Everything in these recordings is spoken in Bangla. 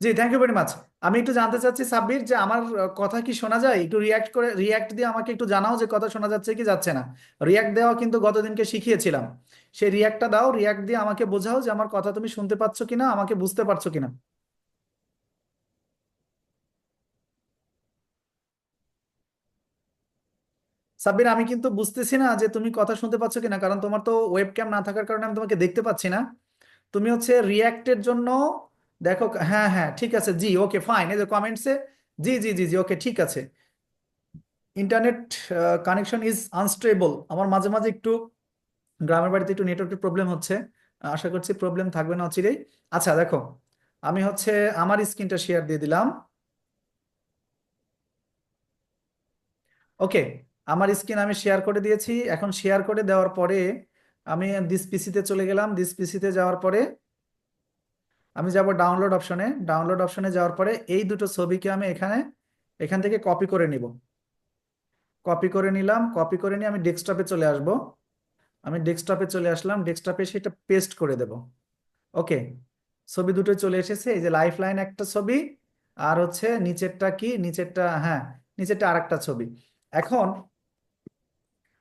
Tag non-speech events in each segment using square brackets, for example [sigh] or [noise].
Ji thank you very much আমি একটু জানতে চাচ্ছি, সাব্বির, যে আমার কথা কি শোনা যায়? একটু রিয়াক্ট করে রিয়াক্ট দিয়ে আমাকে একটু জানাও যে কথা শোনা যাচ্ছে কি যাচ্ছে না। রিয়াক্ট দেওয়া কিন্তু গতদিনকে শিখিয়েছিলাম। সেই রিয়াক্টটা দাও রিয়াক্ট দিয়ে আমাকে বোঝাও যে আমার কথা তুমি শুনতে পাচ্ছ কিনা, আমাকে বুঝতে পারছ কিনা। সাব্বির, আমি কিন্তু বুঝতেছি না যে তুমি কথা শুনতে পাচ্ছ কিনা, কারণ তোমার তো ওয়েবক্যাম না থাকার কারণে আমি তোমাকে দেখতে পাচ্ছি না। তুমি হচ্ছে রিয়াক্টের জন্য দেখো হ্যাঁ হ্যাঁ ঠিক আছে, জি ওকে ফাইন এই যে কমেন্টসে জি জি জি জি ওকে ঠিক আছে। ইন্টারনেট কানেকশন ইজ আনস্টেবল আমার মাঝে মাঝে একটু গ্রামের বাড়িতে একটু নেটওয়ার্কের প্রবলেম হচ্ছে। আশা করছি প্রবলেম থাকবে না অচিরেই। আচ্ছা দেখো, আমি হচ্ছে আমার স্ক্রিনটা শেয়ার দিয়ে দিলাম। ওকে আমার স্ক্রিন আমি শেয়ার করে দিয়েছি। এখন শেয়ার করে দেওয়ার পরে আমি দিস পিসিতে চলে গেলাম। দিস পিসিতে যাওয়ার পরে আমি যাব ডাউনলোড অপশনে ডাউনলোড অপশনে যাওয়ার পরে এই দুটো ছবিকে আমি এখানে, এখান থেকে কপি করে নিব। কপি করে নিলাম কপি করে নিয়ে আমি ডেস্কটপে চলে আসব। আমি ডেস্কটপে চলে আসলাম ডেস্কটপে সেটা পেস্ট করে দেব। ওকে ছবি দুটো চলে এসেছে। এই যে লাইফ লাইন একটা ছবি, আর হচ্ছে নিচেরটা কি? নিচেরটা হ্যাঁ নিচেরটা আরেকটা ছবি। এখন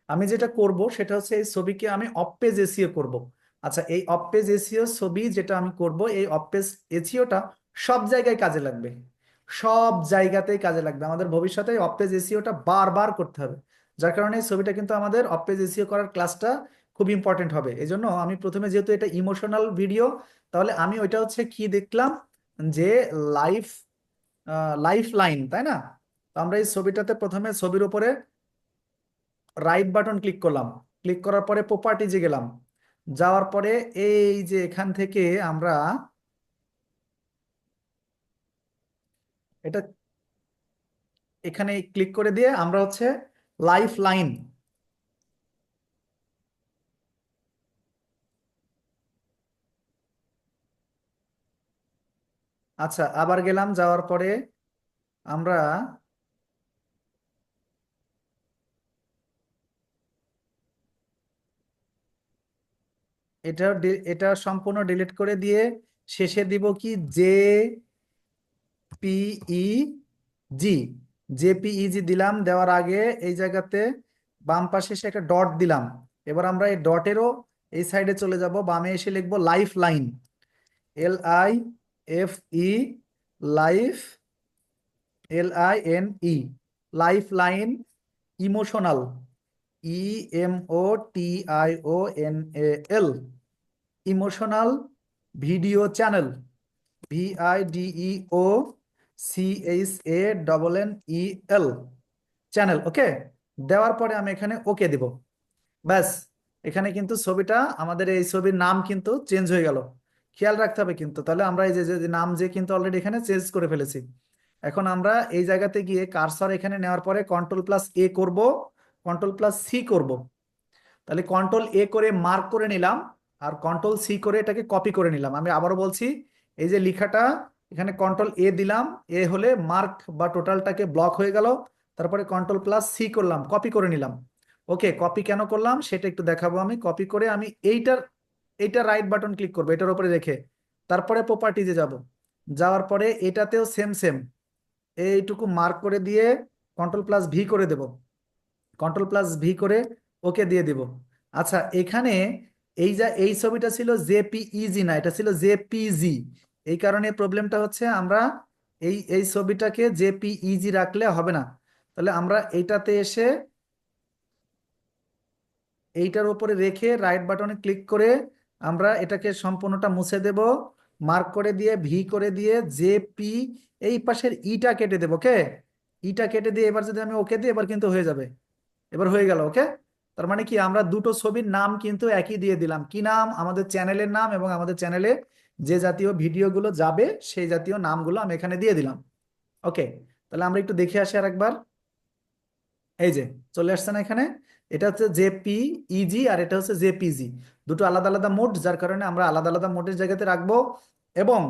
আমি যেটা করব, সেটা হচ্ছে এই ছবিকে আমি অফ পেজ এসিও করব। আচ্ছা এই অফ পেজ এসিও ছবি যেটা আমি করব, এই অফ পেজ এসিওটা সব জায়গায় কাজে লাগবে। সব জায়গাতেই কাজে লাগবে। আমাদের ভবিষ্যতে অফ পেজ এসিওটা বারবার করতে হবে। যার কারণে এই ছবিটা কিন্তু আমাদের অফ পেজ এসিও করার ক্লাসটা খুব ইম্পর্টেন্ট হবে। এই জন্য আমি প্রথমে যেহেতু এটা ইমোশনাল ভিডিও তাহলে আমি ওইটা হচ্ছে কি দেখলাম? যে লাইফ লাইফ লাইন তাই না? তো আমরা এই ছবিটাতে প্রথমে ছবির উপরে রাইট বাটন ক্লিক করলাম। ক্লিক করার পরে প্রপার্টিজে গেলাম। যাওয়ার পরে এই যে এখান থেকে আমরা এটা এখানে ক্লিক করে দিয়ে আমরা হচ্ছে লাইফ লাইন আচ্ছা আবার গেলাম, যাওয়ার পরে আমরা এটা এটা সম্পূর্ণ ডিলিট করে দিয়ে শেষে দিব কি? J P E G J JPEG দিলাম, দেওয়ার আগে এই জায়গাতে বাম পাশে এসে একটা ডট দিলাম। এবার আমরা এই ডটেরও এই সাইডে চলে যাব, বামে এসে লিখব life line L I F E life L I N E life line emotional E M O T I O N A L emotional video channel V I D E O C H A double N E L channel, okay? দেওয়ার পরে আমি এখানে ওকে দিব। ব্যাস, এখানে কিন্তু ছবিটা, আমাদের এই ছবির নাম কিন্তু চেঞ্জ হয়ে গেল। খেয়াল রাখতে হবে কিন্তু, তাহলে আমরা এই যে নাম যে কিন্তু অলরেডি এখানে চেঞ্জ করে ফেলেছি। এখন আমরা এই জায়গাতে গিয়ে কারসর এখানে নেওয়ার পরে কন্ট্রোল প্লাস এ করব কন্ট্রোল প্লাস সি করব। তাহলে কন্ট্রোল এ করে মার্ক করে নিলাম। আর কন্ট্রোল সি করে এটাকে কপি করে নিলাম। আমি আবারও বলছি, এই যে লেখাটা, এখানে কন্ট্রোল এ দিলাম এ হলে মার্ক বা টোটালটাকে ব্লক হয়ে গেল, তারপরে কন্ট্রোল প্লাস সি করলাম কপি করে নিলাম। ওকে কপি কেন করলাম? সেটা একটু দেখাবো আমি। কপি করে আমি এইটার, এইটা রাইট বাটন ক্লিক করব, এটার উপরে রেখে। তারপরে প্রপার্টিজে যাব। যাওয়ার পরে এটাতেও সেম সেম এইটুকু মার্ক করে দিয়ে কন্ট্রোল প্লাস ভি করে দেব। কন্ট্রোল প্লাস ভি করে ওকে দিয়ে দিব। আচ্ছা এখানে এই যা, এই ছবিটা ছিল জেপিইজি না, এটা ছিল জেপিজি এই কারণে প্রবলেমটা হচ্ছে আমরা এই এই ছবিটাকে জেপিইজি রাখলে হবে না। তাহলে আমরা এইটাতে এসে এইটার উপরে রেখে রাইট বাটনে ক্লিক করে আমরা এটাকে সম্পূর্ণটা মুছে দেব মার্ক করে দিয়ে ভি করে দিয়ে জেপি এই পাশের ইটা কেটে দেবো ওকে ইটা কেটে দিয়ে এবার যদি আমি ওকে দিই, এবার কিন্তু হয়ে যাবে। এবার হয়ে গেল ওকে তার মানে কি আমরা দুটো ছবির নাম কিন্তু একই দিয়ে দিলাম। কি নাম? আমাদের চ্যানেলের নাম এবং আমাদের চ্যানেলে যে জাতীয় ভিডিওগুলো যাবে, সেই জাতীয় নামগুলো আমি এখানে দিয়ে দিলাম। ওকে, তাহলে আমরা একটু দেখে আসি আর একবার এই যে, চলে আসছে না এখানে? এটা হচ্ছে জেপি ইজি আর এটা হচ্ছে জেপিজি। দুটো আলাদা আলাদা মোড, যার কারণে আমরা আলাদা আলাদা মোডের জায়গাতে রাখব। এবং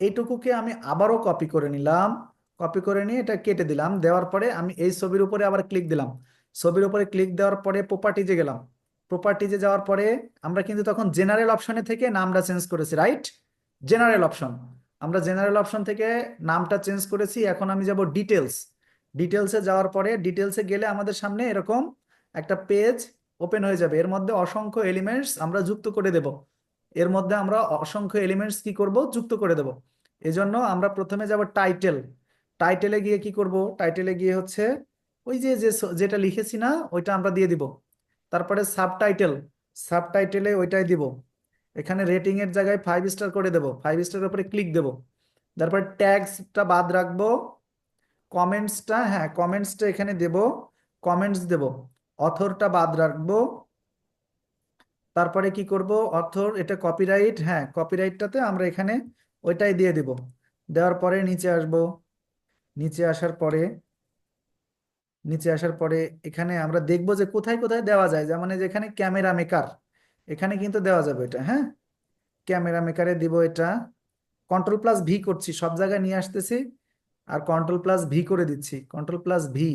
এইটুকুকে আমি আবারও কপি করে নিলাম। কপি করে নিয়ে এটা কেটে দিলাম। দেওয়ার পরে আমি এই ছবির উপরে আবার ক্লিক দিলাম। ছবির উপরে ক্লিক দেওয়ার পরে প্রপার্টিজে গেলাম। প্রপার্টিজে যাওয়ার পরে আমরা কিন্তু তখন জেনারেল অপশনে থেকে নামটা চেঞ্জ করেছি রাইট জেনারেল অপশন আমরা জেনারেল অপশন থেকে নামটা চেঞ্জ করেছি, এখন আমি যাব ডিটেলস ডিটেলসে যাওয়ার পরে ডিটেলসে গেলে আমাদের সামনে এরকম একটা পেজ ওপেন হয়ে যাবে। এর মধ্যে অসংখ্য এলিমেন্টস আমরা যুক্ত করে দেব। এর মধ্যে আমরা অসংখ্য এলিমেন্টস কি করব? যুক্ত করে দেব। এজন্য আমরা প্রথমে যাব টাইটেল টাইটেলে গিয়ে কি করব? টাইটেলে গিয়ে হচ্ছে ওই যে যেটা লিখেছি না, ওইটা আমরা দিয়ে দিব। তারপরে সাবটাইটেল সাবটাইটেলে ওইটাই দিব। এখানে রেটিং এর জায়গায় ফাইভ স্টার করে দেব। ফাইভ স্টারের উপরে ক্লিক দেব। তারপরে ট্যাগসটা বাদ রাখব। কমেন্টসটা হ্যাঁ কমেন্টসটা এখানে দেব। কমেন্টস দেব। অথরটা বাদ রাখব। তারপরে কি করব? অথর এটা কপিরাইট হ্যাঁ কপিরাইটটাতে আমরা এখানে ওইটাই দিয়ে দিব। দেওয়ার পরে নিচে আসব। নিচে আসার পরে নিচে আসার পরে এখানে আমরা দেখব যে কোথায় কোথায় দেওয়া যায়। যেমন যেখানে ক্যামেরা মেকার, এখানে কিন্তু দেওয়া যাবে এটা হ্যাঁ? ক্যামেরা মেকারে দিব এটা। কন্ট্রোল প্লাস ভি করছি, সব জায়গায় নিয়ে আসতেছি আর কন্ট্রোল প্লাস ভি করে দিচ্ছি। কন্ট্রোল প্লাস ভি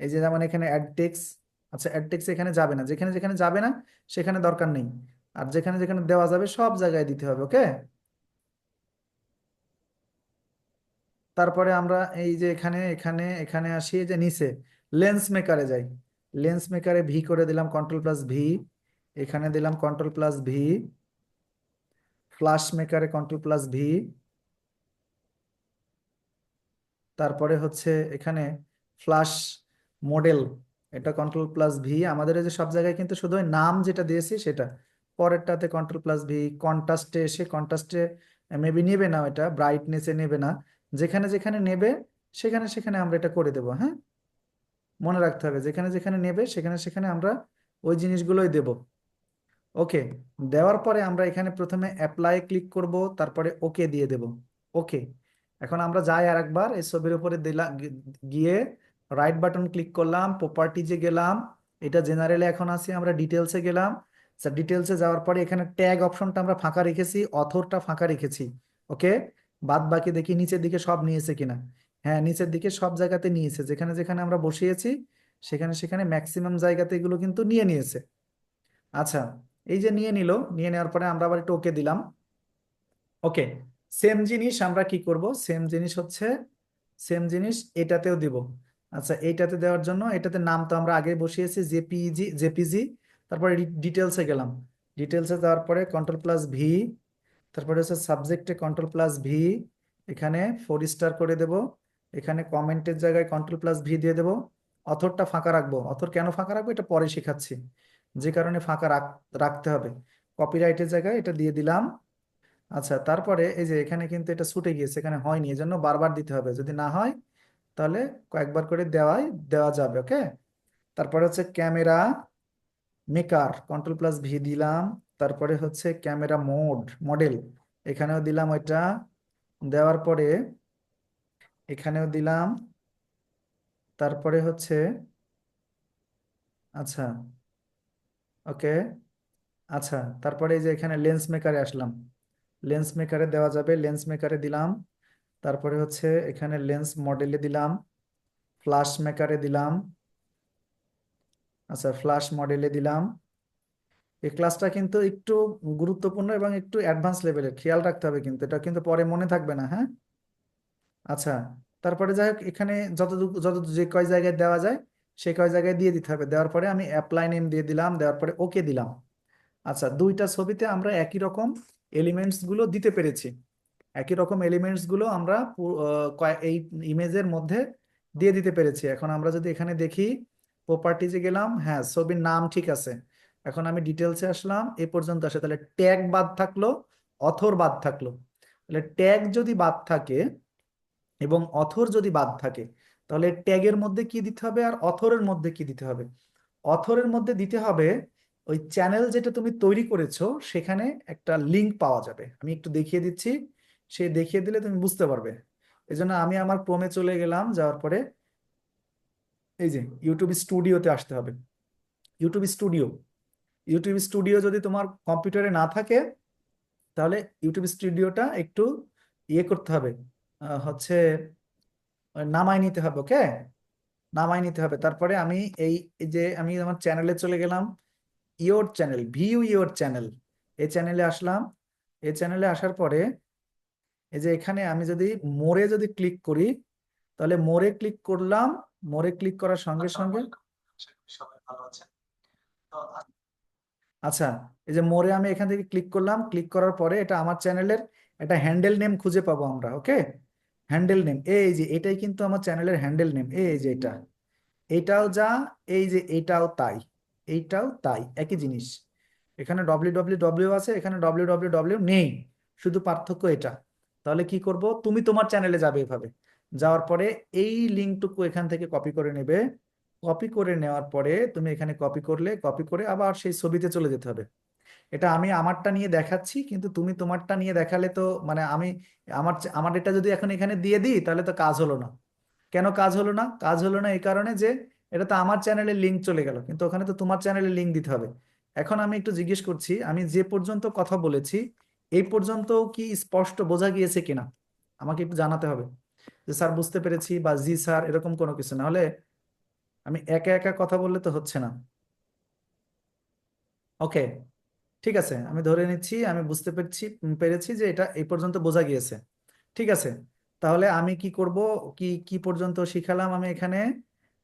এই যে যেমন এখানে অ্যাডটেক্স আচ্ছা অ্যাডটেক্স এখানে যাবে না। যেখানে যেখানে যাবে না, সেখানে দরকার নেই। আর যেখানে যেখানে দেওয়া যাবে, সব জায়গায় দিতে হবে ওকে তারপরে আমরা এই যে এখানে এখানে এখানে আসি যে নিচে লেন্স মেকারে যাই। লেন্স মেকারে ভি করে দিলাম কন্ট্রোল প্লাস ভি এখানে দিলাম কন্ট্রোল প্লাস ভি ফ্লাশ মেকারে কন্ট্রোল প্লাস ভি তারপরে হচ্ছে এখানে ফ্লাশ মডেল এটা কন্ট্রোল প্লাস ভি আমাদের যে সব জায়গায় কিন্তু শুধু নাম যেটা দিয়েছি সেটা। পরেরটাতে কন্ট্রোল প্লাস ভি কন্ট্রাস্টে এসে কন্ট্রাস্টে মেবি নেবে না এটা ব্রাইটনেসে নেবে না। যেখানে যেখানে নেবে, সেখানে সেখানে আমরা এটা করে দেবো হ্যাঁ? মনে রাখতে হবে, যেখানে যেখানে নেবে, সেখানে সেখানে আমরা ওই জিনিসগুলোই দেব। ওকে, দেওয়ার পরে আমরা এখানে প্রথমে অ্যাপ্লাই ক্লিক করব, তারপরে ওকে দিয়ে দেব। ওকে এখন আমরা যাই আর একবার এই ছবির উপরে দিলাম গিয়ে রাইট বাটন ক্লিক করলাম প্রপার্টিজে গেলাম, এটা জেনারেলে এখন আছি, আমরা ডিটেলসে গেলাম। ডিটেলসে যাওয়ার পরে এখানে ট্যাগ অপশনটা আমরা ফাঁকা রেখেছি অথরটা ফাঁকা রেখেছি। ওকে বাদ বাকি দেখি নিচের দিকে সব নিয়েছে কিনা। হ্যাঁ নিচের দিকে সব জায়গাতে নিয়েছে। যেখানে যেখানে আমরা বসিয়েছি, সেখানে সেখানে ম্যাক্সিমাম জায়গাতে এগুলো কিন্তু নিয়ে নিয়েছে। আচ্ছা এই যে নিয়ে নিল, নিয়ে নেওয়ার পরে আমরা আবার একটু ওকে দিলাম। ওকে সেম জিনিস আমরা কি করব? সেম জিনিস হচ্ছে সেম জিনিস এটাতেও দিব। আচ্ছা এইটাতে দেওয়ার জন্য, এটাতে নাম তো আমরা আগে বসিয়েছি, জেপিজি জেপিজি, তারপরে ডিটেলসে গেলাম। ডিটেলসে যাওয়ার পরে কন্ট্রোল প্লাস ভি তারপরে হচ্ছে সাবজেক্টে কন্ট্রোল প্লাস ভি এখানে ফোর স্টার করে দেব। এখানে কমেন্টের জায়গায় কন্ট্রোল প্লাস ভি দিয়ে দেব। অথরটা ফাঁকা রাখব। অথর কেন ফাঁকা রাখব? এটা পরে শেখাচ্ছি। যে কারণে ফাঁকা রাখ- রাখতে হবে। কপিরাইটের জায়গায় এটা দিয়ে দিলাম। আচ্ছা তারপরে এই যে এখানে কিন্তু এটা ছুটে গিয়েছে, এখানে হয়নি। এজন্য বারবার দিতে হবে। যদি না হয়, তাহলে কয়েকবার করে দেওয়াই, দেওয়া যাবে ওকে তারপরে হচ্ছে camera maker control plus V দিলাম। তারপরে হচ্ছে ক্যামেরা মোড, মডেল। এখানেও দিলাম ওইটা দেওয়ার পরে এখানেও দিলাম। তারপরে হচ্ছে আচ্ছা ওকে আচ্ছা তারপরে এই যে এখানে লেন্স মেকারে আসলাম। লেন্স মেকারে দেওয়া যাবে, লেন্স মেকারে দিলাম। তারপরে হচ্ছে এখানে লেন্স মডেলে দিলাম। ফ্লাশ মেকারে দিলাম। আচ্ছা ফ্লাশ মডেলে দিলাম। এই ক্লাসটা কিন্তু একটু গুরুত্বপূর্ণ এবং একটু অ্যাডভান্স লেভেলের খেয়াল রাখতে হবে কিন্তু, এটা কিন্তু পরে মনে থাকবে না হ্যাঁ? আচ্ছা তারপরে যাই হোক, এখানে যতটুকু যত যে কয় জায়গায় দেওয়া যায়, সে কয় জায়গায় দিয়ে দিতে হবে। দেওয়ার পরে আমি অ্যাপ্লাই নেম দিয়ে দিলাম, দেওয়ার পরে ওকে দিলাম। আচ্ছা দুইটা ছবিতে আমরা একই রকম এলিমেন্টসগুলো দিতে পেরেছি। একই রকম এলিমেন্টসগুলো আমরা এই ইমেজের মধ্যে দিয়ে দিতে পেরেছি। এখন আমরা যদি এখানে দেখি প্রপার্টিজে গেলাম হ্যাঁ ছবির নাম ঠিক আছে। এখন আমি ডিটেলসে আসলাম, এ পর্যন্ত আসে। তাহলে ট্যাগ বাদ থাকল অথর বাদ থাকল। তাহলে ট্যাগ যদি বাদ থাকে এবং অথর যদি বাদ থাকে, তাহলে ট্যাগের মধ্যে কি দিতে হবে আর অথরের মধ্যে কি দিতে হবে? অথরের মধ্যে দিতে হবে, ওই চ্যানেল যেটা তুমি তৈরি করেছ, সেখানে একটা লিংক পাওয়া যাবে। আমি একটু দেখিয়ে দিচ্ছি, সে দেখিয়ে দিলে তুমি বুঝতে পারবে। এই জন্য আমি আমার ক্রোমে চলে গেলাম, যাওয়ার পরে এই যে ইউটিউব স্টুডিওতে আসতে হবে। ইউটিউব স্টুডিও ইউটিউব স্টুডিও যদি তোমার কম্পিউটারে না থাকে, তাহলে ইউটিউব স্টুডিওটা একটু ইয়ে করতে হবে হচ্ছে নামায় নিতে হবে ওকে নামায় নিতে হবে। তারপরে আমি এই যে আমি আমার চ্যানেলে চলে গেলাম your channel view your channel এই চ্যানেলে আসলাম। এই চ্যানেলে আসার পরে, এই যে এখানে আমি যদি মোরে যদি ক্লিক করি, তাহলে মোরে ক্লিক করলাম মোরে ক্লিক করার সঙ্গে সঙ্গে সবাই ভালো আছেন। তো আচ্ছা এই যে মোরে আমি এখান থেকে ক্লিক করলাম ক্লিক করার পরে এটা আমার চ্যানেলের একটা হ্যান্ডেল নেম খুঁজে পাবো আমরা ওকে হ্যান্ডেল নেম এই যে এটাই কিন্তু আমার চ্যানেলের হ্যান্ডেল নেম এই যে এটা। এইটাও যা, এই যে এইটাও তাই এইটাও তাই, একই জিনিস। এখানে ডব্লিউ ডব্লিউ ডব্লিউ আছে, এখানে ডব্লিউ ডব্লিউ ডব্লিউ নেই, শুধু পার্থক্য এটা। তাহলে কি করব? তুমি তোমার চ্যানেলে যাবে এভাবে। যাওয়ার পরে এই লিঙ্কটুকু এখান থেকে কপি করে নেবে। কপি করে নেওয়ার পরে তুমি এখানে কপি করলে কপি করে আবার সেই ছবিতে চলে যেতে হবে। এটা আমি আমারটা নিয়ে দেখাচ্ছি, কিন্তু তুমি তোমারটা নিয়ে দেখালে তো মানে আমি আমার আমার এটা যদি এখন এখানে দিয়ে দিই, তাহলে তো কাজ হলো না। কেন কাজ হলো না? কাজ হলো না এই কারণে যে এটা তো আমার চ্যানেলের লিঙ্ক চলে গেল, কিন্তু ওখানে তো তোমার চ্যানেলের লিঙ্ক দিতে হবে। এখন আমি একটু জিজ্ঞেস করছি, আমি যে পর্যন্ত কথা বলেছি, এই পর্যন্ত কি স্পষ্ট বোঝা গিয়েছে কিনা? আমাকে একটু জানাতে হবে। যে স্যার বুঝতে পেরেছি বা জি স্যার এরকম কোনো কিছু না। হলে আমি একা একা কথা বললে তো হচ্ছে না। ওকে ঠিক আছে, আমি ধরে নিচ্ছি, আমি বুঝতে পেরেছি পেরেছি যে এটা এই পর্যন্ত বোঝা গিয়েছে। ঠিক আছে, তাহলে আমি কি করব? কি কি পর্যন্ত শিখালাম আমি এখানে?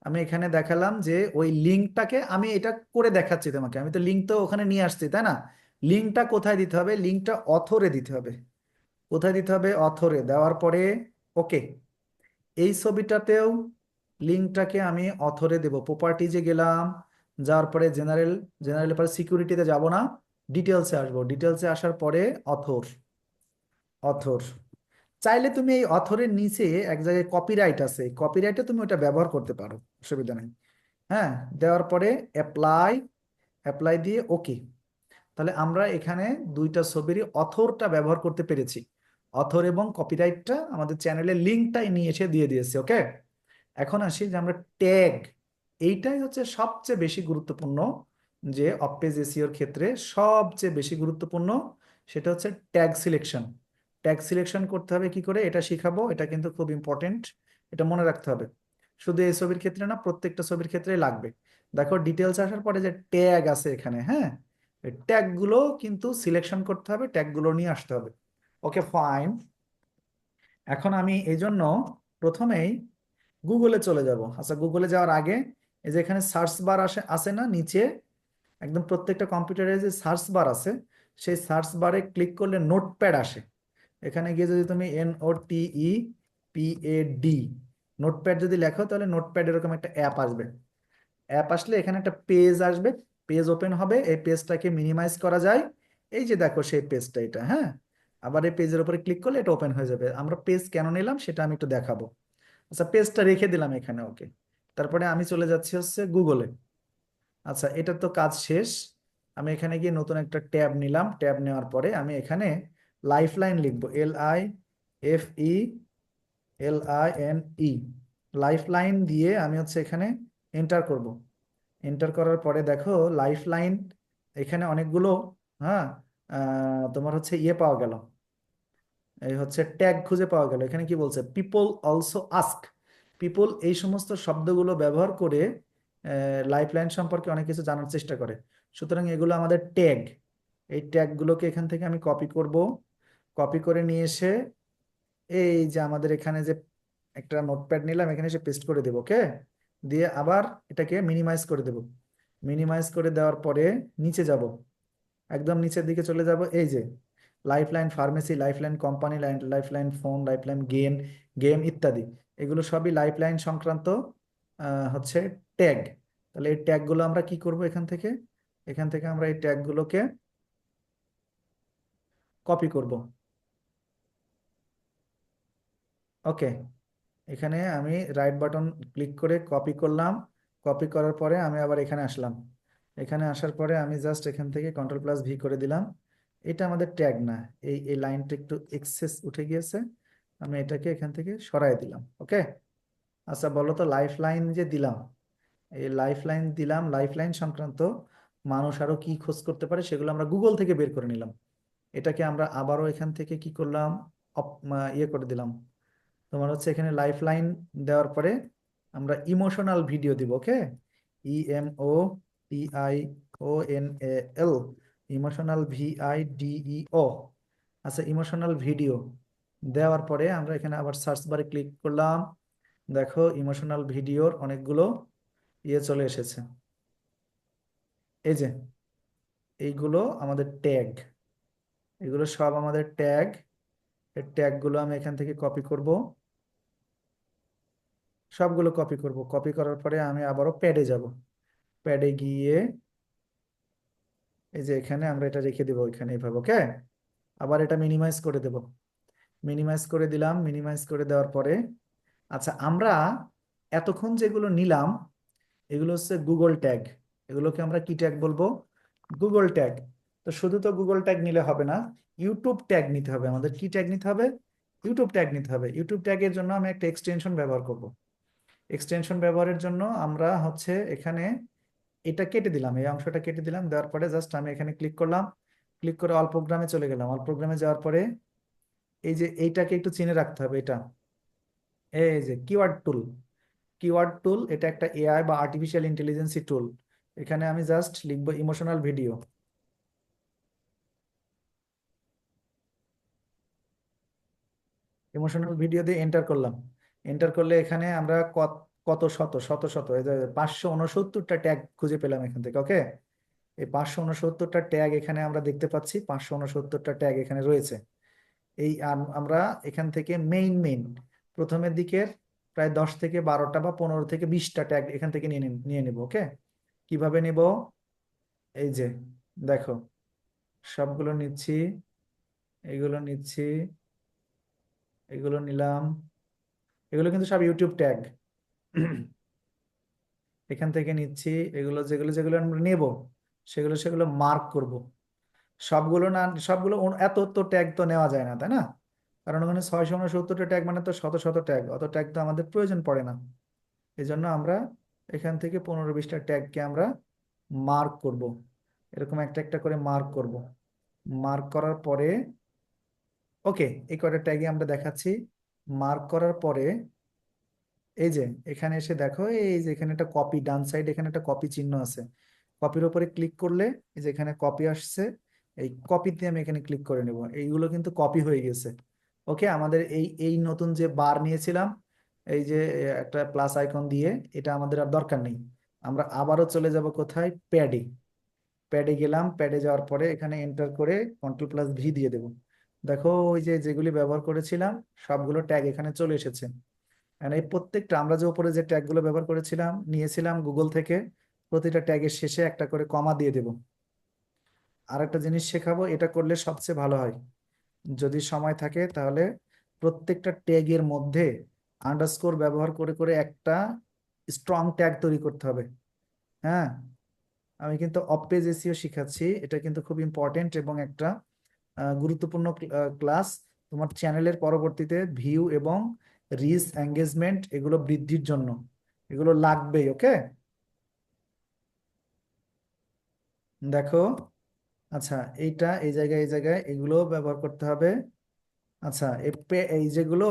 আমি এখানে দেখালাম যে ওই লিঙ্কটাকে আমি এটা করে দেখাচ্ছি তোমাকে। আমি তো লিঙ্ক তো ওখানে নিয়ে আসছি, তাই না? লিঙ্কটা কোথায় দিতে হবে? লিঙ্কটা অথরে দিতে হবে। কোথায় দিতে হবে? অথরে। দেওয়ার পরে ওকে এই ছবিটাতেও লিঙ্কটাকে আমি অথরে দেব। প্রপার্টিজে গেলাম, যাওয়ার পরে জেনারেল জেনারেল পরে সিকিউরিটিতে যাব না ডিটেলসে আসব। ডিটেলসে আসার পরে অথর অথর চাইলে তুমি এই অথরের নিচে এক জায়গায় কপিরাইট আছে। কপিরাইটে তুমি ওটা ব্যবহার করতে পারো, অসুবিধা নেই। হ্যাঁ দেওয়ার পরে অ্যাপ্লাই অ্যাপ্লাই দিয়ে ওকে তাহলে আমরা এখানে দুইটা ছবিরই অথরটা ব্যবহার করতে পেরেছি। অথর এবং কপিরাইটটা আমাদের চ্যানেলের লিঙ্কটাই নিয়ে এসে দিয়ে দিয়েছি ওকে এখন আসি যে আমরা ট্যাগ এইটাই হচ্ছে সবচেয়ে বেশি গুরুত্বপূর্ণ যে অপেজ এসিওর ক্ষেত্রে সবচেয়ে বেশি গুরুত্বপূর্ণ সেটা হচ্ছে ট্যাগ সিলেকশন ট্যাগ সিলেকশন করতে হবে কি করে? এটা শিখাবো, এটা কিন্তু খুব ইম্পর্টেন্ট এটা মনে রাখতে হবে। শুধু এই ছবির ক্ষেত্রে না, প্রত্যেকটা ছবির ক্ষেত্রেই লাগবে। দেখো ডিটেলস আসার পরে যে ট্যাগ আছে এখানে হ্যাঁ? ট্যাগগুলো কিন্তু সিলেকশন করতে হবে ট্যাগগুলো নিয়ে আসতে হবে। ওকে ফাইন এখন আমি এই জন্য প্রথমেই গুগলে চলে যাব। আচ্ছা গুগলে যাওয়ার আগে এই যে এখানে সার্চ বার আসে আসে না, নিচে একদম প্রত্যেকটা কম্পিউটারে যে সার্চ বার আছে, সেই সার্চ বারে ক্লিক করলে নোটপ্যাড আসে। এখানে গিয়ে যদি তুমি N O T E P A D notepad যদি লেখো, তাহলে নোটপ্যাড এরকম একটা অ্যাপ আসবে। অ্যাপ আসলে এখানে একটা পেজ আসবে। পেজ ওপেন হবে, এই পেজটাকে মিনিমাইজ করা যায়। এই যে দেখো সেই পেজটা এটা হ্যাঁ? আবার এই পেজের উপরে ক্লিক করলে এটা ওপেন হয়ে যাবে। আমরা পেজ কেন নিলাম সেটা আমি একটু দেখাবো। আচ্ছা পেজটা রেখে দিলাম এখানে ওকে তারপরে আমি চলে যাচ্ছি হচ্ছে গুগলে আচ্ছা এটা তো কাজ শেষ। আমি এখানে গিয়ে নতুন একটা ট্যাব নিলাম। ট্যাব নেওয়ার পরে আমি এখানে লাইফলাইন লিখব। L I F E L I N E lifeline দিয়ে আমি হচ্ছে এখানে এন্টার করব। এন্টার করার পরে দেখো লাইফলাইন এখানে অনেকগুলো হ্যাঁ তোমার হচ্ছে ইয়ে পাওয়া গেল। এই হচ্ছে ট্যাগ খুঁজে পাওয়া গেল। এখানে কি বলছে? পিপল অলসো আস্ক পিপল এই সমস্ত শব্দগুলো ব্যবহার করে লাইফলাইন সম্পর্কে অনেক কিছু জানার চেষ্টা করে। সুতরাং এগুলো আমাদের ট্যাগ এই ট্যাগগুলোকে এখান থেকে আমি কপি করব। কপি করে নিয়ে এসে, এই যে আমাদের এখানে যে একটা নোটপ্যাড নিলাম, এখানে এসে পেস্ট করে দেবো ওকে দিয়ে আবার এটাকে মিনিমাইজ করে দেব। মিনিমাইজ করে দেওয়ার পরে নিচে যাব। একদম নিচের দিকে চলে যাব। এই যে lifeline pharmacy lifeline company line lifeline phone lifeline game game ইত্যাদি। এগুলো সবই লাইফলাইন সংক্রান্ত হচ্ছে ট্যাগ তাহলে এই ট্যাগগুলো আমরা কি করব এখান থেকে? এখান থেকে আমরা এই ট্যাগগুলোকে কপি করব। ওকে এখানে আমি রাইট বাটন ক্লিক করে কপি করলাম। কপি করার পরে আমি আবার এখানে আসলাম। এখানে আসার পরে আমি জাস্ট এখান থেকে কন্ট্রোল প্লাস ভি করে দিলাম। এটা আমাদের ট্যাগ না। এই এই লাইনটা একটু এক্সেস উঠে গিয়েছে। আমি এটাকে এখান থেকে সরাই দিলাম ওকে আচ্ছা বলো তো লাইফ লাইন যে দিলাম, এই লাইফ লাইন দিলাম লাইফ লাইন সংক্রান্ত মানুষ আরও কি খোঁজ করতে পারে সেগুলো আমরা গুগল থেকে বের করে নিলাম। এটাকে আমরা আবারও এখান থেকে কি করলাম? ইয়ে করে দিলাম। তোমার হচ্ছে এখানে লাইফ লাইন দেওয়ার পরে আমরা ইমোশনাল ভিডিও দিব okay E M O I O N A L emotional V I D E O আচ্ছা ইমোশনাল ভিডিও দেওয়ার পরে আমরা এখানে আবার সার্চ বারে ক্লিক করলাম। দেখো ইমোশনাল ভিডিওর অনেকগুলো ইয়ে চলে এসেছে। এই যে, এইগুলো আমাদের ট্যাগ এগুলো সব আমাদের ট্যাগ এই ট্যাগগুলো আমি এখান থেকে কপি করব। সবগুলো কপি করব। কপি করার পরে আমি আবারও প্যাডে যাব। প্যাডে গিয়ে এই যে এখানে আমরা এটা রেখে দেবো এখানে এইভাবে ওকে আবার এটা মিনিমাইজ করে দেব। মিনিমাইজ করে দিলাম মিনিমাইজ করে দেওয়ার পরে আচ্ছা আমরা এতক্ষণ যেগুলো নিলাম, এগুলো হচ্ছে গুগল ট্যাগ এগুলোকে আমরা কি ট্যাগ বলব? গুগল ট্যাগ তো শুধু তো গুগল ট্যাগ নিলে হবে না ইউটিউব ট্যাগ নিতে হবে। আমাদের কি ট্যাগ নিতে হবে? ইউটিউব ট্যাগ নিতে হবে। ইউটিউব ট্যাগের জন্য আমি একটা এক্সটেনশন ব্যবহার করব। এক্সটেনশন ব্যবহারের জন্য আমরা হচ্ছে এখানে এটা কেটে দিলাম, এই অংশটা কেটে দিলাম, দেওয়ার পরে জাস্ট আমি এখানে ক্লিক করলাম ক্লিক করে অল প্রোগ্রামে চলে গেলাম। অল প্রোগ্রামে যাওয়ার পরে এই যে এইটাকে একটু চিনে রাখতে হবে এটা। এই যে কিওয়ার্ড টুল কিওয়ার্ড টুল এটা একটা এআই বা আর্টিফিশিয়াল ইন্টেলিজেন্সি টুল এখানে আমি জাস্ট লিখব ইমোশনাল ভিডিও ইমোশনাল ভিডিও দিয়ে এন্টার করলাম। এন্টার করলে এখানে আমরা কত শত শত শত পাঁচশো উনসত্তরটা ট্যাগ খুঁজে পেলাম এখান থেকে ওকে এই পাঁচশো উনসত্তরটা ট্যাগ এখানে আমরা দেখতে পাচ্ছি, পাঁচশো উনসত্তরটা ট্যাগ এখানে রয়েছে। এই আম- আমরা এখান থেকে মেইন মেইন প্রথমের দিকের প্রায় দশ থেকে বারোটা বা পনেরো থেকে বিশটা ট্যাগ এখান থেকে নিয়ে নিয়ে নেব ওকে কীভাবে নেব? এই যে, দেখো, সবগুলো নিচ্ছি, এগুলো নিচ্ছি, এগুলো নিলাম, এগুলো কিন্তু সব ইউটিউব ট্যাগ [clears throat] এখান থেকে নিচ্ছি এগুলো, যেগুলো যেগুলো আমরা নেব, সেগুলো সেগুলো মার্ক করব। সবগুলো না, সবগুলো এত তো ট্যাগ তো নেওয়া যায় না, তাই না? কারণ ওখানে ছয়শো উনসত্তরটা ট্যাগ মানে তো শত শত ট্যাগ অত ট্যাগ তো আমাদের প্রয়োজন পড়ে না। এই জন্য আমরা এখান থেকে পনেরো বিশটা ট্যাগকে আমরা মার্ক করব। এরকম একটা একটা করে মার্ক করব। মার্ক করার পরে ওকে এই কয়টা ট্যাগে আমরা দেখাচ্ছি। মার্ক করার পরে এই যে এখানে এসে দেখো, এই যে এখানে একটা কপি ডান সাইড এখানে একটা কপি চিহ্ন আছে। কপির উপরে ক্লিক করলে এই যে এখানে কপি আসছে, এই কপিতে আমি এখানে ক্লিক করে নেব। এইগুলো কিন্তু কপি হয়ে গেছে। ওকে আমাদের এই এই নতুন যে বার নিয়েছিলাম, এই যে একটা প্লাস আইকন দিয়ে, এটা আমাদের আর দরকার নেই। আমরা আবারও চলে যাব কোথায়? প্যাডে প্যাডে গেলাম প্যাডে যাওয়ার পরে এখানে এন্টার করে কন্ট্রোল প্লাস ভি দিয়ে দেব। দেখো, ওই যে যেগুলি ব্যবহার করেছিলাম, সবগুলো ট্যাগ এখানে চলে এসেছে। এই প্রত্যেকটা আমরা যে উপরে যে ট্যাগগুলো ব্যবহার করেছিলাম, নিয়েছিলাম গুগল থেকে, প্রতিটা ট্যাগের শেষে একটা করে কমা দিয়ে দেব। আর একটা জিনিস শেখাবো, এটা করলে সবচেয়ে ভালো হয়। যদি সময় থাকে তাহলে প্রত্যেকটা ট্যাগের মধ্যে আন্ডারস্কোর ব্যবহার করে করে একটা স্ট্রং ট্যাগ তৈরি করতে হবে। হ্যাঁ? আমি কিন্তু অফ পেজ এসিও শিখাচ্ছি, এটা কিন্তু খুব ইম্পর্টেন্ট এবং একটা গুরুত্বপূর্ণ ক্লাস তোমার চ্যানেলের পরবর্তীতে ভিউ এবং রিচ এঙ্গেজমেন্ট এগুলো বৃদ্ধির জন্য। এগুলো লাগবেই, ওকে? দেখো আচ্ছা এইটা, এই জায়গায় এই জায়গায় এগুলো ব্যবহার করতে হবে। আচ্ছা এই যেগুলো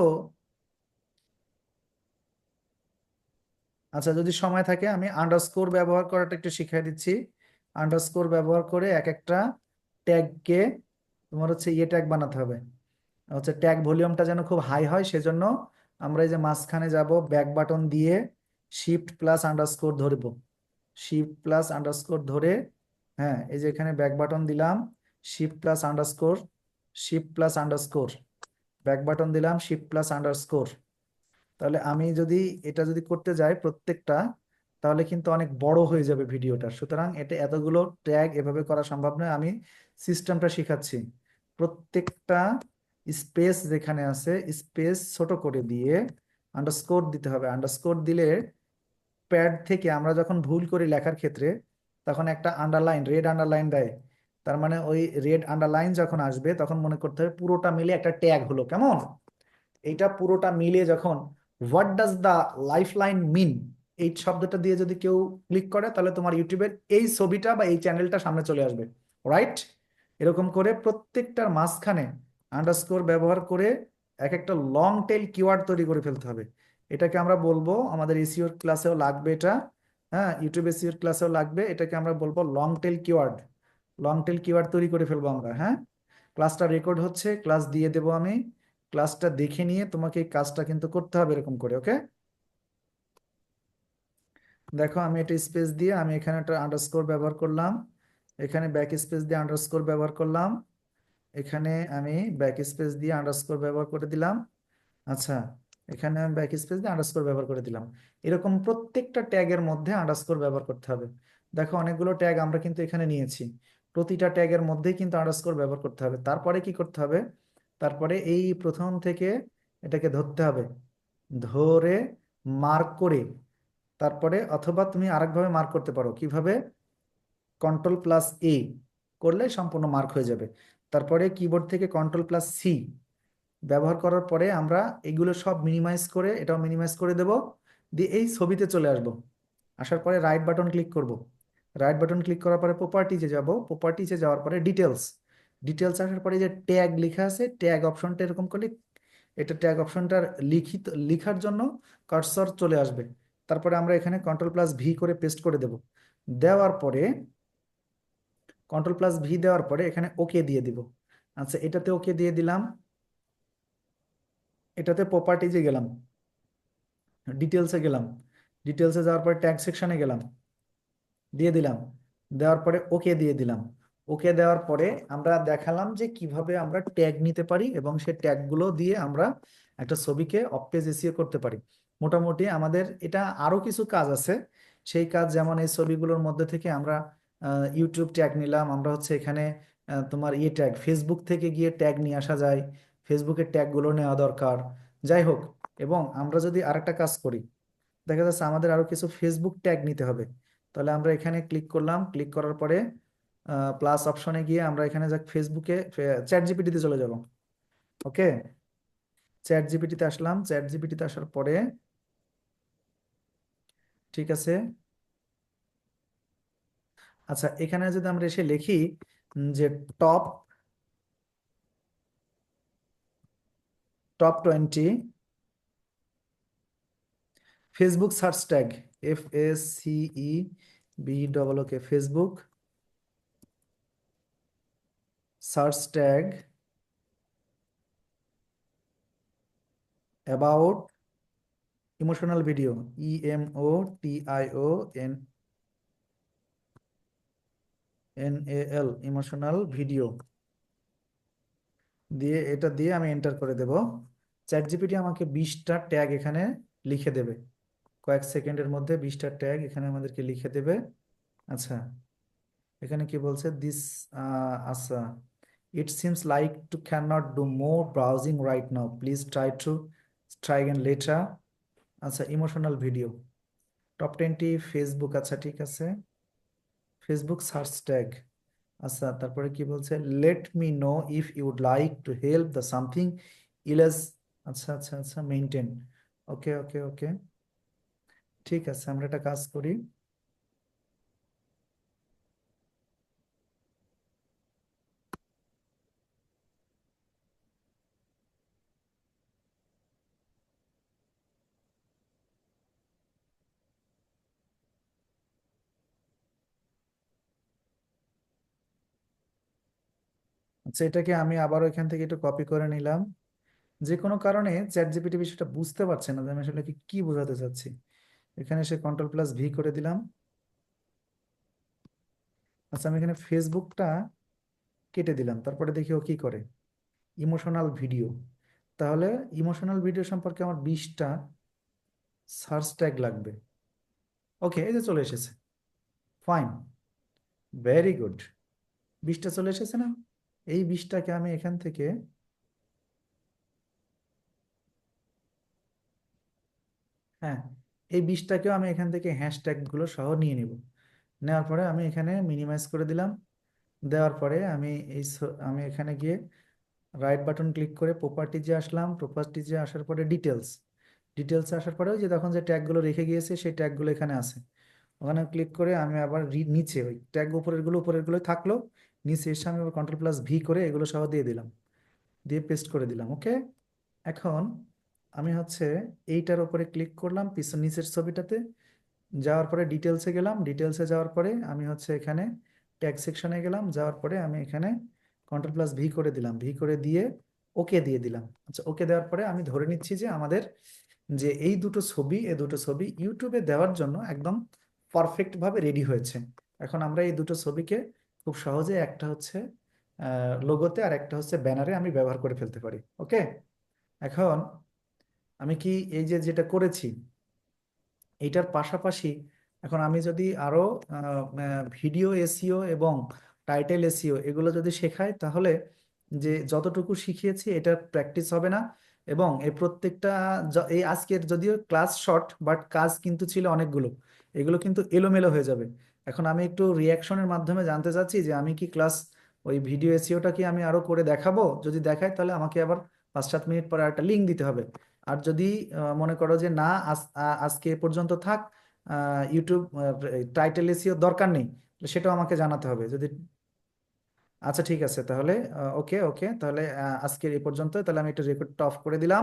আচ্ছা যদি সময় থাকে, আমি আন্ডারস্কোর ব্যবহার করাটা একটু শিখিয়ে দিচ্ছি। আন্ডারস্কোর ব্যবহার করে এক একটা ট্যাগকে তোমার হচ্ছে ইয়ে ট্যাগ বানাতে হবে। হচ্ছে ট্যাগ ভলিউমটা যেন খুব হাই হয়, সেজন্য আমরা এই যে মাঝখানে যাব ব্যাক বাটন দিয়ে শিফট প্লাস আন্ডারস্কোর ধরবো। শিফট প্লাস আন্ডারস্কোর ধরে হ্যাঁ এই যে এখানে ব্যাক বাটন দিলাম shift plus underscore shift plus underscore back button দিলাম শিফট প্লাস আন্ডারস্কোর তাহলে আমি যদি এটা যদি করতে যাই প্রত্যেকটা, তাহলে কিন্তু অনেক বড় হয়ে যাবে ভিডিওটা। সুতরাং এটা এতগুলো ট্যাগ এভাবে করা সম্ভব নয়, আমি সিস্টেমটা শিখাচ্ছি। প্রত্যেকটা স্পেস যেখানে আছে স্পেস ছোট করে দিয়ে আন্ডারস্কোর দিতে হবে। আন্ডারস্কোর দিলে প্যাড থেকে আমরা যখন ভুল করি লেখার ক্ষেত্রে, তখন একটা আন্ডারলাইন রেড আন্ডারলাইন দেয়। তার মানে ওই রেড আন্ডারলাইন যখন আসবে, তখন মনে করতে হবে পুরোটা মিলে একটা ট্যাগ হলো। কেমন? এইটা পুরোটা মিলে যখন what does the life line mean এই শব্দটা দিয়ে যদি কেউ ক্লিক করে, তাহলে তোমার ইউটিউবের এই ছবিটা বা এই চ্যানেলটা সামনে চলে আসবে। রাইট এরকম করে প্রত্যেকটার মাঝখানে আন্ডারস্কোর ব্যবহার করে এক একটা লং টেল কিওয়ার্ড তৈরি করে ফেলতে হবে। এটাকে আমরা বলব আমাদের এসিওর ক্লাসেও লাগবে এটা হ্যাঁ ইউটিউব এসিওর ক্লাসেও লাগবে, এটাকে আমরা বলব long tail keyword long tail keyword তৈরি করে ফেলব আমরা হ্যাঁ? ক্লাসটা রেকর্ড হচ্ছে ক্লাস দিয়ে দেবো আমি ক্লাসটা দেখে নিয়ে তোমাকে এই কাজটা কিন্তু করতে হবে এরকম করে ওকে দেখো আমি এটা স্পেস দিয়ে আমি এখানে একটা আন্ডারস্কোর ব্যবহার করলাম, এখানে ব্যাক স্পেস দিয়ে আন্ডারস্কোর ব্যবহার করলাম এখানে আমি ব্যাক স্পেস দিয়ে আন্ডারস্কোর ব্যবহার করে দিলাম। আচ্ছা এখানে আমি ব্যাক স্পেস দিয়ে আন্ডারস্কোর ব্যবহার করে দিলাম। এরকম প্রত্যেকটা ট্যাগের মধ্যে আন্ডারস্কোর ব্যবহার করতে হবে। দেখো, অনেকগুলো ট্যাগ আমরা কিন্তু এখানে নিয়েছি। প্রতিটা ট্যাগের মধ্যেই কিন্তু আন্ডারস্কোর ব্যবহার করতে হবে। তারপরে কি করতে হবে? তারপরে এই প্রথম থেকে এটাকে ধরতে হবে। ধরে মার্ক করে। তারপরে অথবা তুমি আরেকভাবে মার্ক করতে পারো। কীভাবে? কন্ট্রোল প্লাস এ করলে সম্পূর্ণ মার্ক হয়ে যাবে। তারপরে কিবোর্ড থেকে কন্ট্রোল প্লাস সি ব্যবহার করার পরে আমরা এগুলো সব মিনিমাইজ করে, এটাও মিনিমাইজ করে দেব। দিয়ে এই ছবিতে চলে আসব। আসার পরে রাইট বাটন ক্লিক করব। রাইট বাটন ক্লিক করার পরে প্রপার্টিজে যাব। প্রপার্টিজে যাওয়ার পরে ডিটেলস ডিটেলস আসার পরে যে ট্যাগ লেখা আছে ট্যাগ অপশনটা এরকম করলে এটা ট্যাগ অপশনটার লিখিত, লেখার জন্য কার্সর চলে আসবে। তারপরে আমরা এখানে কন্ট্রোল প্লাস ভি করে পেস্ট করে দেব। দেওয়ার পরে কন্ট্রোল প্লাস ভি দেওয়ার পরে এখানে ওকে দিয়ে দিব। আচ্ছা এটাতে ওকে দিয়ে দিলাম। এটাতে প্রপার্টিজে গেলাম। ডিটেলসে গেলাম। ডিটেলসে যাওয়ার পরে ট্যাগ সেকশনে গেলাম। দিয়ে দিলাম। দেওয়ার পরে ওকে দিয়ে দিলাম। ওকে দেওয়ার পরে আমরা দেখালাম যে কীভাবে আমরা ট্যাগ নিতে পারি এবং সেই ট্যাগগুলো দিয়ে আমরা একটা ছবিকে অফ পেজ এসিও করতে পারি। মোটামুটি আমাদের এটা আরও কিছু কাজ আছে। সেই কাজ যেমন এই ছবিগুলোর মধ্যে থেকে আমরা ইউটিউব ট্যাগ নিলাম। আমরা হচ্ছে এখানে তোমার ইয়ে ট্যাগ ফেসবুক থেকে গিয়ে ট্যাগ নিয়ে আসা যায়। ফেসবুকের ট্যাগগুলো নেওয়া দরকার। যাই হোক, এবং আমরা যদি আরেকটা কাজ করি, দেখা যাচ্ছে আমাদের আরও কিছু ফেসবুক ট্যাগ নিতে হবে। তাহলে আমরা এখানে ক্লিক করলাম। ক্লিক করার পরে প্লাস অপশনে গিয়ে আমরা এখানে যাক ফেসবুকে চ্যাট জিপিটিতে চলে যাব। ওকে চ্যাট জিপিটিতে আসলাম। চ্যাট জিপিটিতে আসার পরে, ঠিক আছে? আচ্ছা এখানে যদি আমরা এসে লিখি যে top top twenty Facebook search tag F S C E B double okay Facebook search tag about emotional video E M O T I O N N A L emotional video দিয়ে এটা দিয়ে আমি এন্টার করে দেব। চ্যাট জিপিটি আমাকে বিশটা ট্যাগ এখানে লিখে দেবে। কয়েক সেকেন্ডের মধ্যে বিশটা ট্যাগ এখানে আমাদেরকে লিখে দেবে। আচ্ছা এখানে কি বলছে? দিস আচ্ছা। It seems like to can not do more browsing right now please try to try again later আচ্ছা emotional video top twenty Facebook আচ্ছা ঠিক আছে। ফেসবুক সার্চ ট্যাগ আচ্ছা তারপরে কি বলছে let me know if you would like to help the something else আচ্ছা আচ্ছা আচ্ছা মেনটেন ওকে ওকে ওকে ঠিক আছে, আমরা একটা কাজ করি। আচ্ছা এটাকে আমি আবারও এখান থেকে একটু কপি করে নিলাম। যে কোনো কারণে চ্যাট জিপিটি বিষয়টা বুঝতে পারছে না, যে আমি আসলে কি কি বোঝাতে চাচ্ছি। এখানে এসে কন্ট্রোল প্লাস ভি করে দিলাম। আচ্ছা আমি এখানে ফেসবুকটা কেটে দিলাম, তারপরে দেখি ও কি করে। ইমোশনাল ভিডিও তাহলে ইমোশনাল ভিডিও সম্পর্কে আমার বিশটা সার্চ ট্যাগ লাগবে। ওকে এই যে চলে এসেছে। ফাইন ভেরি গুড বিশটা চলে এসেছে না? এই বিষটাকে আমি এখান থেকে হ্যাঁ এই বিশটাকেও আমি এখান থেকে হ্যাশট্যাগগুলো সহ নিয়ে নিব। নেওয়ার পরে আমি এখানে মিনিমাইজ করে দিলাম। দেওয়ার পরে আমি এই আমি এখানে গিয়ে রাইট বাটন ক্লিক করে প্রপার্টিজে আসলাম প্রপার্টিজে আসার পরে ডিটেলস ডিটেলস আসার পরে ওই যে তখন যে ট্যাগগুলো রেখে গিয়েছে, সেই ট্যাগগুলো এখানে আছে। ওখানে ক্লিক করে আমি আবার নিচে ওই ট্যাগ উপরেরগুলো উপরেরগুলো থাকল। নিচে এসে আমি আবার কন্ট্রোল প্লাস ভি করে এগুলো সহ দিয়ে দিলাম। দিয়ে পেস্ট করে দিলাম ওকে এখন আমি হচ্ছে এইটার উপরে ক্লিক করলাম পিছন নিচের ছবিটাতে। যাওয়ার পরে ডিটেলসে গেলাম ডিটেলসে যাওয়ার পরে আমি হচ্ছে এখানে ট্যাগ সেকশনে গেলাম, যাওয়ার পরে আমি এখানে কন্ট্রোল প্লাস ভি করে দিলাম। ভি করে দিয়ে ওকে দিয়ে দিলাম। আচ্ছা ওকে দেওয়ার পরে আমি ধরে নিচ্ছি যে আমাদের যে এই দুটো ছবি এই দুটো ছবি ইউটিউবে দেওয়ার জন্য একদম পারফেক্টভাবে রেডি হয়েছে। এখন আমরা এই দুটো ছবিকে খুব সহজে একটা হচ্ছে লোগোতে আর একটা হচ্ছে ব্যানারে আমি ব্যবহার করে ফেলতে পারি ওকে এখন আমি কি এই যে যেটা করেছি এইটার পাশাপাশি এখন আমি যদি আরও ভিডিও এসিও এবং টাইটেল এসিও এগুলো যদি শেখাই, তাহলে যে যতটুকু শিখিয়েছি এটার প্র্যাকটিস হবে না এবং এই প্রত্যেকটা এই আজকের যদিও ক্লাস শর্ট বাট কাজ কিন্তু ছিল অনেকগুলো, এগুলো কিন্তু এলোমেলো হয়ে যাবে। এখন আমি একটু রিয়াকশনের মাধ্যমে জানতে চাচ্ছি যে আমি কি ক্লাস ওই ভিডিও এসিওটা কি আমি আরও করে দেখাবো? যদি দেখাই তাহলে আমাকে আবার পাঁচ সাত মিনিট পরে একটা লিঙ্ক দিতে হবে। আর যদি মনে করো যে না, আজ- আজকে এ পর্যন্ত থাক ইউটিউব টাইটেল এসিও দরকার নেই সেটাও আমাকে জানাতে হবে। যদি আচ্ছা ঠিক আছে, তাহলে ওকে ওকে তাহলে আজকের এই পর্যন্ত, তাহলে আমি একটা রেকর্ডটা অফ করে দিলাম।